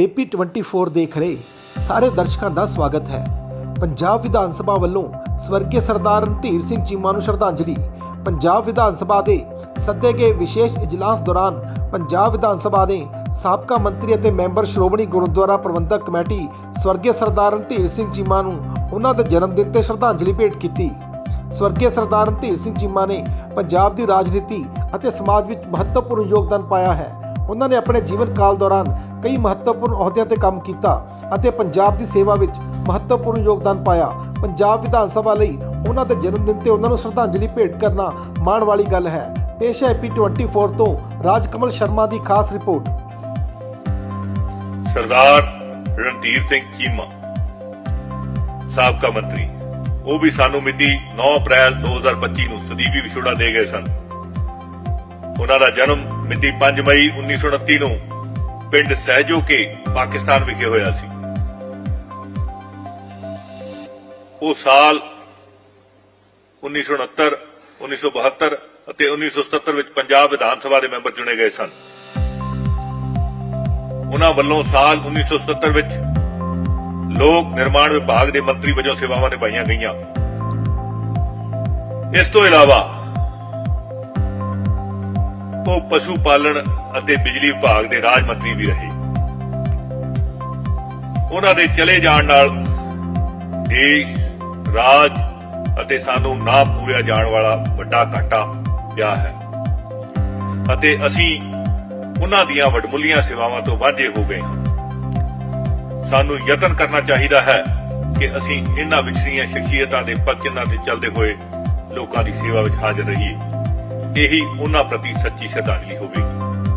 AP 24 ਦੇਖ ਰਹੇ ਸਾਰੇ ਦਰਸ਼ਕਾਂ ਦਾ ਸਵਾਗਤ ਹੈ। ਪੰਜਾਬ ਵਿਧਾਨ ਸਭਾ ਵੱਲੋਂ ਸਵਰਗੀ ਸਰਦਾਰ ਰਣਧੀਰ ਸਿੰਘ ਚੀਮਾ ਨੂੰ ਸ਼ਰਧਾਂਜਲੀ। ਪੰਜਾਬ ਵਿਧਾਨ ਸਭਾ ਦੇ ਸੱਦੇ ਗਏ ਵਿਸ਼ੇਸ਼ ਇਜਲਾਸ ਦੌਰਾਨ ਪੰਜਾਬ ਵਿਧਾਨ ਸਭਾ ਦੇ ਸਾਬਕਾ ਮੰਤਰੀ ਅਤੇ ਮੈਂਬਰ ਸ਼੍ਰੋਮਣੀ ਗੁਰਦੁਆਰਾ ਪ੍ਰਬੰਧਕ ਕਮੇਟੀ ਸਵਰਗੀ ਸਰਦਾਰ ਰਣਧੀਰ ਸਿੰਘ ਚੀਮਾ ਨੂੰ ਉਹਨਾਂ ਦੇ ਜਨਮ ਦਿਨ ਤੇ ਸ਼ਰਧਾਂਜਲੀ ਭੇਟ ਕੀਤੀ। ਸਵਰਗੀ ਸਰਦਾਰ ਰਣਧੀਰ ਸਿੰਘ ਚੀਮਾ ਨੇ ਪੰਜਾਬ ਦੀ ਰਾਜਨੀਤੀ ਅਤੇ ਸਮਾਜ ਵਿੱਚ ਮਹੱਤਵਪੂਰਨ ਯੋਗਦਾਨ ਪਾਇਆ ਹੈ। ਉਹਨਾਂ ਨੇ ਆਪਣੇ ਜੀਵਨ ਕਾਲ ਦੌਰਾਨ ਕਈ ਮਹੱਤਵਪੂਰਨ ਅਹੁਦਿਆਂ ਤੇ ਕੰਮ ਕੀਤਾ ਅਤੇ ਪੰਜਾਬ ਦੀ ਸੇਵਾ ਵਿੱਚ ਮਹੱਤਵਪੂਰਨ ਯੋਗਦਾਨ ਪਾਇਆ। ਪੰਜਾਬ ਵਿਧਾਨ ਸਭਾ ਲਈ ਉਹਨਾਂ ਦੇ ਜਨਮ ਦਿਨ ਤੇ ਉਹਨਾਂ ਨੂੰ ਸ਼ਰਧਾਂਜਲੀ ਭੇਟ ਕਰਨਾ ਮਾਣ ਵਾਲੀ ਗੱਲ ਹੈ। ਪੇਸ਼ ਹੈ ਪੀ 24 ਤੋਂ ਰਾਜਕਮਲ ਸ਼ਰਮਾ ਦੀ ਖਾਸ ਰਿਪੋਰਟ। ਸਰਦਾਰ ਰਣਧੀਰ ਸਿੰਘ ਚੀਮਾ ਸਾਬਕਾ ਮੰਤਰੀ, ਉਹ ਵੀ ਸਾਨੂੰ ਮਿਤੀ 9 ਅਪ੍ਰੈਲ 2025 ਨੂੰ ਸਦੀਵੀ ਵਿਛੋੜਾ ਦੇ ਗਏ ਸਨ। ਉਹਨਾਂ ਦਾ ਜਨਮ ਮਿਤੀ 5 ਮਈ 1929 ਨੂੰ ਪਿੰਡ ਸਹਿਜੋ ਕੇ ਪਾਕਿਸਤਾਨ ਵਿਖੇ ਹੋਇਆ ਸੀ। ਉਹ ਸਾਲ 1969 1972 ਅਤੇ 1977 ਵਿੱਚ ਪੰਜਾਬ ਵਿਧਾਨ ਸਭਾ ਦੇ ਮੈਂਬਰ ਚੁਣੇ ਗਏ ਸਨ। ਉਹਨਾਂ ਵੱਲੋਂ ਸਾਲ 1977 ਵਿੱਚ ਲੋਕ ਨਿਰਮਾਣ ਵਿਭਾਗ ਦੇ ਮੰਤਰੀ ਵਜੋਂ ਸੇਵਾਵਾਂ ਨਿਭਾਈਆਂ ਗਈਆਂ। ਇਸ ਤੋਂ ਇਲਾਵਾ ਉਹ ਪਸ਼ੂ ਪਾਲਣ ਅਤੇ ਬਿਜਲੀ ਵਿਭਾਗ ਦੇ ਰਾਜ ਮੰਤਰੀ ਵੀ ਰਹੇ। ਉਹਨਾਂ ਦੇ ਚਲੇ ਜਾਣ ਨਾਲ ਦੇਸ਼, ਰਾਜ ਅਤੇ ਸਾਨੂੰ ਨਾ ਪੂਰਿਆ ਜਾਣ ਵਾਲਾ ਵੱਡਾ ਘਾਟਾ ਪਿਆ ਹੈ। ਅਤੇ ਅਸੀਂ ਉਹਨਾਂ ਦੀਆਂ ਵਡਮੁੱਲੀਆਂ ਸੇਵਾਵਾਂ ਤੋਂ ਵਾਂਝੇ ਹੋ ਗਏ ਹਾਂ। ਸਾਨੂੰ ਯਤਨ ਕਰਨਾ ਚਾਹੀਦਾ ਹੈ ਕਿ ਅਸੀਂ ਇਹਨਾਂ ਵਿਛੜੀਆਂ ਸ਼ਖਸੀਅਤਾਂ ਦੇ ਪੱਕਿਨਾਂ ਤੇ ਚੱਲਦੇ ਹੋਏ ਲੋਕਾਂ ਦੀ ਸੇਵਾ ਵਿੱਚ ਹਾਜ਼ਰ ਰਹੀਏ। ਇਹੀ ਉਹਨਾਂ ਪ੍ਰਤੀ ਸੱਚੀ ਸ਼ਰਧਾਂਜਲੀ ਹੋਵੇਗੀ।